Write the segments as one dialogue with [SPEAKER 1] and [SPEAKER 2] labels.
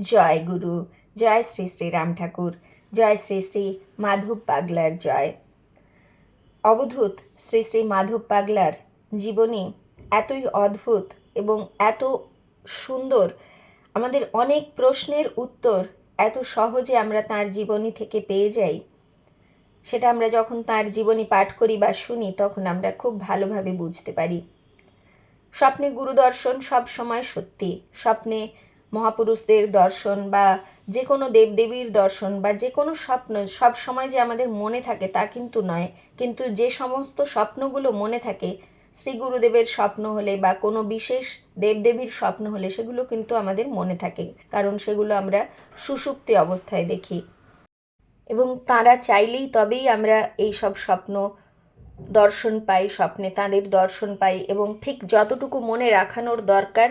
[SPEAKER 1] জয় গুরু, জয় শ্রী শ্রী রাম ঠাকুর, জয় শ্রী শ্রী মাধব পাগলার জয়। অবধূত শ্রী শ্রী মাধব পাগলার জীবনী এতই অদ্ভুত এবং এত সুন্দর, আমাদের অনেক প্রশ্নের উত্তর এত সহজে আমরা তার জীবনী থেকে পেয়ে যাই। সেটা আমরা যখন তার জীবনী পাঠ করি বা শুনি, তখন আমরা খুব ভালোভাবে বুঝতে পারি। স্বপ্নে গুরুদর্শন সব সময় সত্যি, স্বপ্নে মহাপুরুষদের দর্শন বা যে কোনো দেবদেবীর দর্শন বা যে কোনো স্বপ্ন, সব সময় যে আমাদের মনে থাকে তা কিন্তু নয়। কিন্তু যে সমস্ত স্বপ্নগুলো মনে থাকে, শ্রী গুরুদেবের স্বপ্ন হলে বা কোনো বিশেষ দেবদেবীর স্বপ্ন হলে সেগুলো কিন্তু আমাদের মনে থাকে। কারণ সেগুলো আমরা সুষুপ্তি অবস্থায় দেখি। এবং তারা চাইলেই তবেই আমরা এই সব স্বপ্ন দর্শন পাই, স্বপ্নে তাদের দর্শন পাই এবং ঠিক যতটুকু মনে রাখানোর দরকার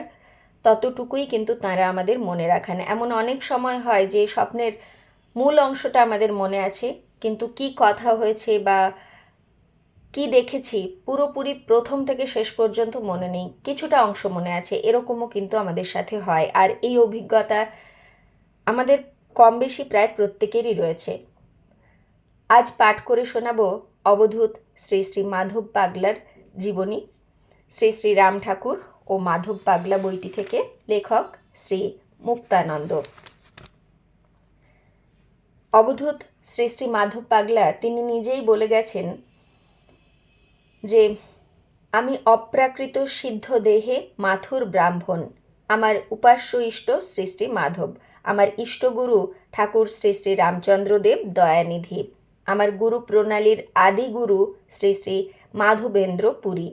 [SPEAKER 1] ততটুকুই কিন্তু তারা আমাদের মনে রাখান। এমন অনেক সময় হয় যে স্বপ্নের মূল অংশটা আমাদের মনে আছে, কিন্তু কি কথা হয়েছে বা কি দেখেছি পুরোপুরি প্রথম থেকে শেষ পর্যন্ত মনে নেই, কিছুটা অংশ মনে আছে, এরকমও কিন্তু আমাদের সাথে হয়। আর এই অভিজ্ঞতা আমাদের কম বেশি প্রায় প্রত্যেকেরই রয়েছে। আজ পাঠ করে শোনাব অবধূত শ্রী শ্রী মাধব পাগলার জীবনী, শ্রী শ্রী রাম ঠাকুর ও মাধব পাগলা বইটি থেকে লেখক শ্রী মুক্তানন্দ। অবধূত শ্রী শ্রী মাধব পাগলা তিনি নিজেই বলে গেছেন যে, আমি অপ্রাকৃত সিদ্ধ দেহে মাথুর ব্রাহ্মণ। আমার উপাস্য ইষ্ট শ্রী শ্রী মাধব। আমার ইষ্টগুরু ঠাকুর শ্রী শ্রী রামচন্দ্রদেব দয়ানিধি। আমার গুরু প্রণালীর আদি গুরু শ্রী শ্রী মাধবেন্দ্র পুরী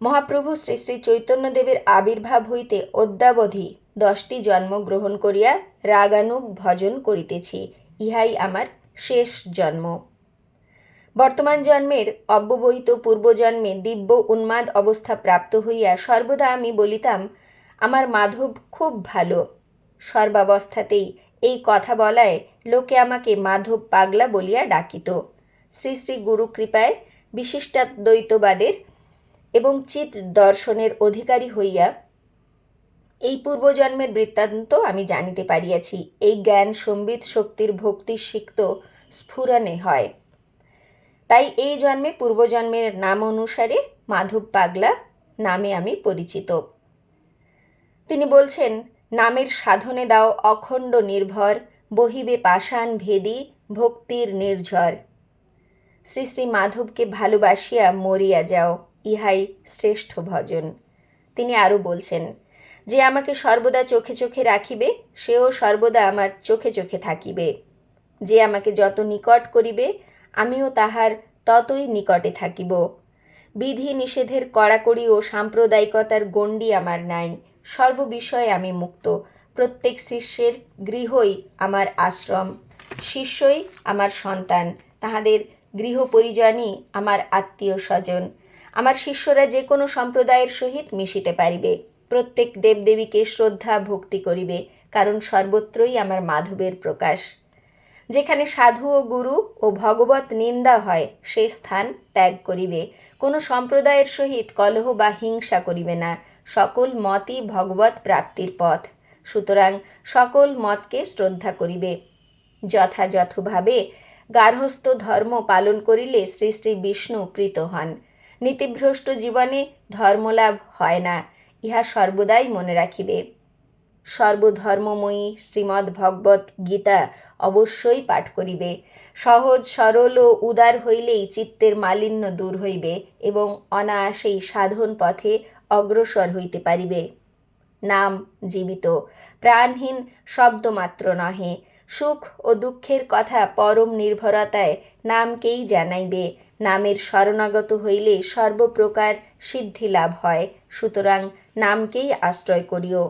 [SPEAKER 1] মহাপ্রভু শ্রী শ্রী চৈতন্যদেবের আবির্ভাব হইতে অদ্যাবধি দশটি জন্ম গ্রহণ করিয়া রাগানুগ ভজন করিতেছি, ইহাই আমার শেষ জন্ম। বর্তমান জন্মের অব্যবহিত পূর্বজন্মে দিব্য উন্মাদ অবস্থা প্রাপ্ত হইয়া সর্বদা আমি বলিতাম, আমার মাধব খুব ভালো। সর্বাবস্থাতেই এই কথা বলায় লোকে আমাকে মাধব পাগলা বলিয়া ডাকিত। শ্রী শ্রী গুরু কৃপায় বিশিষ্টাদ্বৈতবাদের এবং চিত দর্শনের অধিকারী হইয়া এই পূর্বজন্মের বৃত্তান্ত আমি জানিতে পারিয়াছি। এই জ্ঞান সম্বিত শক্তির ভক্তি সিক্ত স্ফুরণে হয়। তাই এই জন্মে পূর্বজন্মের নাম অনুসারে মাধব পাগলা নামে আমি পরিচিত। তিনি বলছেন, নামের সাধনে দাও অখণ্ড নির্ভর, বহিবে পাষাণ ভেদি, ভক্তির নির্ঝর। শ্রী শ্রী মাধবকে ভালোবাসিয়া মরিয়া যাও। ইহাই শ্রেষ্ঠ ভজন। তিনি আরও বলছেন, যে আমাকে সর্বদা চোখে চোখে রাখিবে, সেও সর্বদা আমার চোখে চোখে থাকিবে। যে আমাকে যত নিকট করিবে, আমিও তাহার ততই নিকটে থাকিব। বিধি নিষেধের কড়াকড়ি ও সাম্প্রদায়িকতার গণ্ডি আমার নাই সর্ববিষয়ে আমি মুক্ত। প্রত্যেক শিষ্যের গৃহই আমার আশ্রম, শিষ্যই আমার সন্তান, তাহাদের গৃহ পরিজনই আমার আত্মীয় স্বজন। আমার শিষ্যরা যে কোনো সম্প্রদায়ের সহিত মিশিতে পারিবে। প্রত্যেক দেবদেবীকে শ্রদ্ধা ভক্তি করিবে, কারণ সর্বত্রই আমার মাধবের প্রকাশ। যেখানে সাধু ও গুরু ও ভগবত নিন্দা হয়, সে স্থান ত্যাগ করিবে। কোনো সম্প্রদায়ের সহিত কলহ বা হিংসা করিবে না। সকল মতই ভগবত প্রাপ্তির পথ। সুতরাং সকল মতকে শ্রদ্ধা করিবে। যথাযথভাবে গার্হস্থ ধর্ম পালন করিলে শ্রী শ্রী বিষ্ণু প্রীত হন। নীতিভ্রষ্ট জীবনে ধর্মলাভ হয় না, ইহা সর্বদাই মনে রাখিবে। সর্বধর্মময়ী শ্রীমদ্ ভগবত গীতা অবশ্যই পাঠ করিবে। সহজ, সরল ও উদার হইলেই চিত্তের মালিন্য দূর হইবে এবং অনায়াসেই সাধন পথে অগ্রসর হইতে পারিবে। নাম জীবিত। প্রাণহীন শব্দমাত্র নহে। সুখ ও দুঃখের কথা পরম নির্ভরতায় নামকেই জানাইবে। নামের শরণাগত হইলে সর্বপ্রকার সিদ্ধি লাভ হয়, সুতরাং নামকেই আশ্রয় করিও।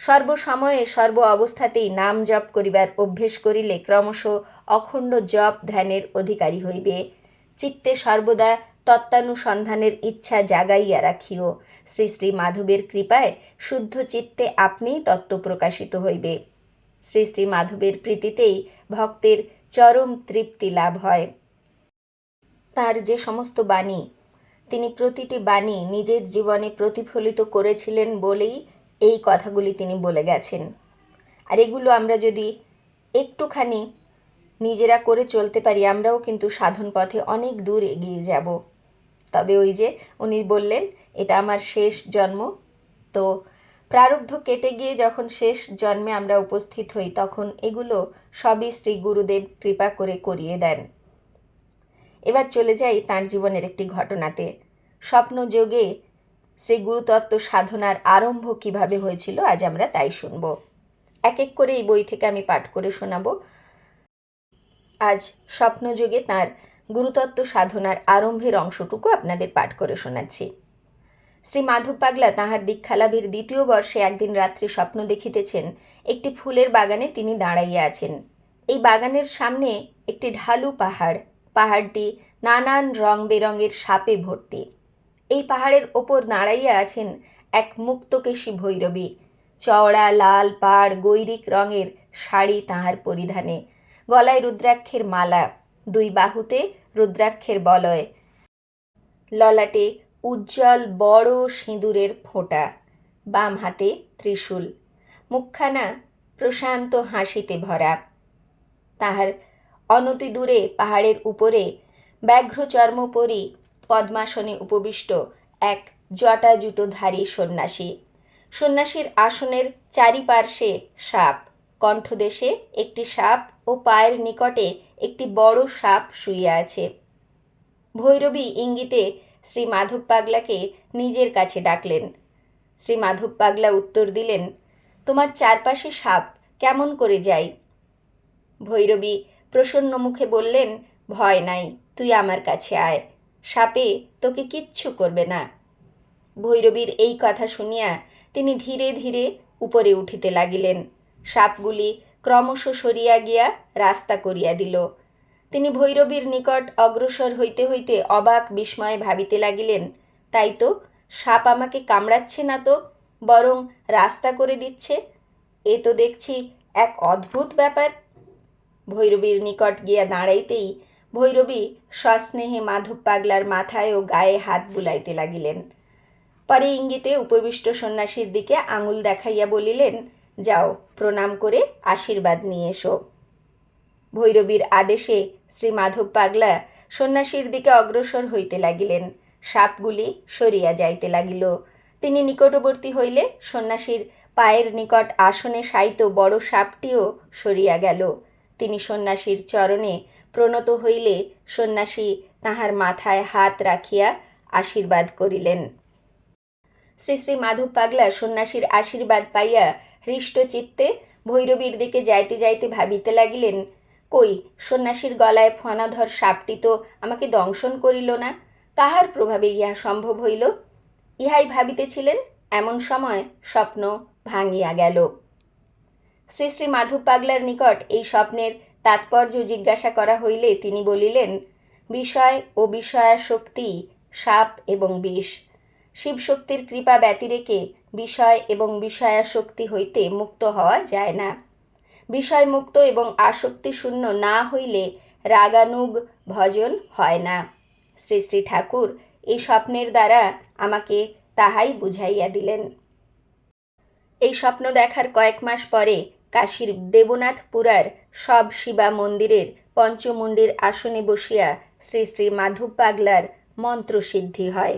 [SPEAKER 1] সর্বসময়ে সর্ব অবস্থাতেই নাম জপ করিবার অভ্যেস করিলে ক্রমশ অখণ্ড জপ ধ্যানের অধিকারী হইবে। চিত্তে সর্বদা তত্ত্বানুসন্ধানের ইচ্ছা জাগাইয়া রাখিও। শ্রী শ্রী মাধবের কৃপায় শুদ্ধ চিত্তে আপনিই তত্ত্ব প্রকাশিত হইবে। শ্রী শ্রী মাধবের প্রীতিতেই ভক্তের চরম তৃপ্তি লাভ হয়। তার যে সমস্ত বাণী, তিনি প্রতিটি বাণী নিজের জীবনে প্রতিফলিত করেছিলেন বলেই এই কথাগুলি তিনি বলে গেছেন। আর এগুলো আমরা যদি একটুখানি নিজেরা করে চলতে পারি, আমরাও কিন্তু সাধন পথে অনেক দূর এগিয়ে যাব। তবে ওই যে উনি বললেন, এটা আমার শেষ জন্ম। তো প্রারব্ধ কেটে গিয়ে যখন শেষ জন্মে আমরা উপস্থিত হই, তখন এগুলো সবই শ্রী গুরুদেব কৃপা করে করিয়ে দেন। এবার চলে যাই তার জীবনের একটি ঘটনাতে। স্বপ্নযোগে শ্রী গুরুতত্ত্ব সাধনার আরম্ভ কীভাবে হয়েছিল আজ আমরা তাই শুনব। এক এক করে এই বই থেকে আমি পাঠ করে শোনাব। আজ স্বপ্নযোগে তাঁর গুরুতত্ত্ব সাধনার আরম্ভের অংশটুকু আপনাদের পাঠ করে শোনাচ্ছি। শ্রী মাধব পাগলা তাহার দীক্ষালাভের দ্বিতীয় বর্ষে একদিন রাত্রে স্বপ্ন দেখিতেছেন, একটি ফুলের বাগানে তিনি দাঁড়াইয়া আছেন। এই বাগানের সামনে একটি ঢালু পাহাড়। পাহাড়টি নানান রং বেরঙের সাপে ভর্তি। এই পাহাড়ের ওপর দাঁড়াইয়া আছেন এক মুক্তকেশী ভৈরবী। চওড়া, লাল, পাড়, গৈরিক রঙের শাড়ি তাহার পরিধানে। গলায় রুদ্রাক্ষের মালা, দুই বাহুতে রুদ্রাক্ষের বলয়। ললাটে উজ্জ্বল বড় সিঁদুরের ফোঁটা, বাম হাতে ত্রিশূল। মুখখানা প্রশান্ত হাসিতে ভরা। তাহার অনতি দূরে, পাহাড়ের উপরে, ব্যাঘ্র চর্মপরি, পদ্মাসনে উপবিষ্ট এক জটাজুটোধারী সন্ন্যাসী। সন্ন্যাসীর আসনের চারিপার্শ্বে সাপ। কণ্ঠদেশে একটি সাপ ও পায়ের নিকটে একটি বড় সাপ শুয়ে আছে। ভৈরবী ইঙ্গিতে শ্রী মাধব পাগলাকে নিজের কাছে ডাকলেন। শ্রী মাধব পাগলা উত্তর দিলেন, তোমার চারপাশে সাপ, কেমন করে যাই ভৈরবী প্রসন্ন মুখে বললেন, ভয় নাই, তুই আমার কাছে আয়। সাপে তোকে কিচ্ছু করবে না। ভৈরবীর এই কথা শুনিয়া তিনি ধীরে ধীরে উপরে উঠিতে লাগিলেন। সাপগুলি ক্রমশ সরিয়া গিয়া রাস্তা করিয়া দিল। তিনি ভৈরবীর নিকট অগ্রসর হইতে হইতে অবাক বিস্ময়ে ভাবিতে লাগিলেন, তাই তো, সাপ আমাকে কামড়াচ্ছে না তো, বরং রাস্তা করে দিচ্ছে। এ তো দেখছি এক অদ্ভুত ব্যাপার। ভৈরবীর নিকট গিয়া দাঁড়াইতেই ভৈরবী সস্নেহে মাধব পাগলার মাথায় ও গায়ে হাত বুলাইতে লাগিলেন। পরে ইঙ্গিতে উপবিষ্ট সন্ন্যাসীর দিকে আঙুল দেখাইয়া বলিলেন, যাও, প্রণাম করে আশীর্বাদ নিয়ে এসো। ভৈরবীর আদেশে শ্রী মাধব পাগলা সন্ন্যাসীর দিকে অগ্রসর হইতে লাগিলেন। সাপগুলি সরিয়া যাইতে লাগিল। তিনি নিকটবর্তী হইলে সন্ন্যাসীর পায়ের নিকট আসনে সাইত বড় সাপটিও সরিয়া গেল। তিনি সন্ন্যাসীর চরণে প্রণত হইলে সন্ন্যাসী তাহার মাথায় হাত রাখিয়া আশীর্বাদ করিলেন। শ্রী শ্রী মাধব পাগলা সন্ন্যাসীর আশীর্বাদ পাইয়া হৃষ্ট চিত্তে ভৈরবীর দিকে যাইতে যাইতে ভাবিতে লাগিলেন, কই, সন্ন্যাসীর গলায় ফনাধর সাপটি তো আমাকে দংশন করিল না, কাহার প্রভাবে ইহা সম্ভব হইল? ইহাই ভাবিতেছিলেন, এমন সময় স্বপ্ন ভাঙিয়া গেল। শ্রী শ্রী মাধব পাগলার নিকট এই স্বপ্নের তাৎপর্য জিজ্ঞাসা করা হইলে তিনি বলিলেন, বিষয় ও বিষয়াশক্তি সাপ এবং বিষ। শিবশক্তির কৃপা ব্যতিরেকে বিষয় এবং বিষয়াশক্তি হইতে মুক্ত হওয়া যায় না। বিষয় মুক্ত এবং আসক্তি শূন্য না হইলে রাগানুগ ভজন হয় না। শ্রী শ্রী ঠাকুর এই স্বপ্নের দ্বারা আমাকে তাহাই বুঝাইয়া দিলেন। এই স্বপ্ন দেখার কয়েক মাস পরে কাশীর দেবনাথপুরার সব শিবা মন্দিরের পঞ্চমুণ্ডির আসনে বসিয়া শ্রী শ্রী মাধব পাগলার মন্ত্রসিদ্ধি হয়।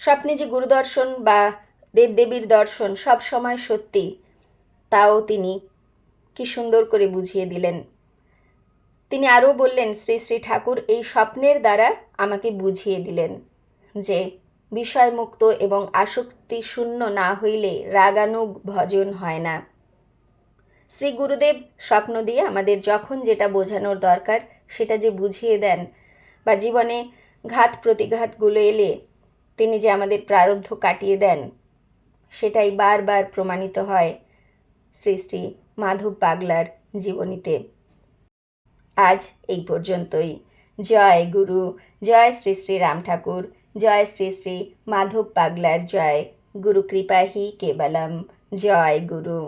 [SPEAKER 1] স্বপ্নে যে গুরুদর্শন বা দেবদেবীর দর্শন সব সময় সত্যি, তাও তিনি কি সুন্দর করে বুঝিয়ে দিলেন। তিনি আরও বললেন, শ্রী শ্রী ঠাকুর এই স্বপ্নের দ্বারা আমাকে বুঝিয়ে দিলেন যে বিষয়মুক্ত এবং আসক্তি শূন্য না হইলে রাগানুগ ভজন হয় না। শ্রী গুরুদেব স্বপ্ন দিয়ে আমাদের যখন যেটা বোঝানোর দরকার, সেটা যে বুঝিয়ে দেন বা জীবনে ঘাত প্রতিঘাতগুলো এলে তিনি যে আমাদের প্রারব্ধ কাটিয়ে দেন, সেটাই বারবার প্রমাণিত হয় শ্রী শ্রী মাধব পাগলার জীবনীতে। আজ এই পর্যন্তই। জয় গুরু, জয় শ্রী শ্রী রাম ঠাকুর। জয় শ্রী শ্রী মাধব পাগলার জয়। গুরু কৃপা হি কেবলম। জয় গুরু।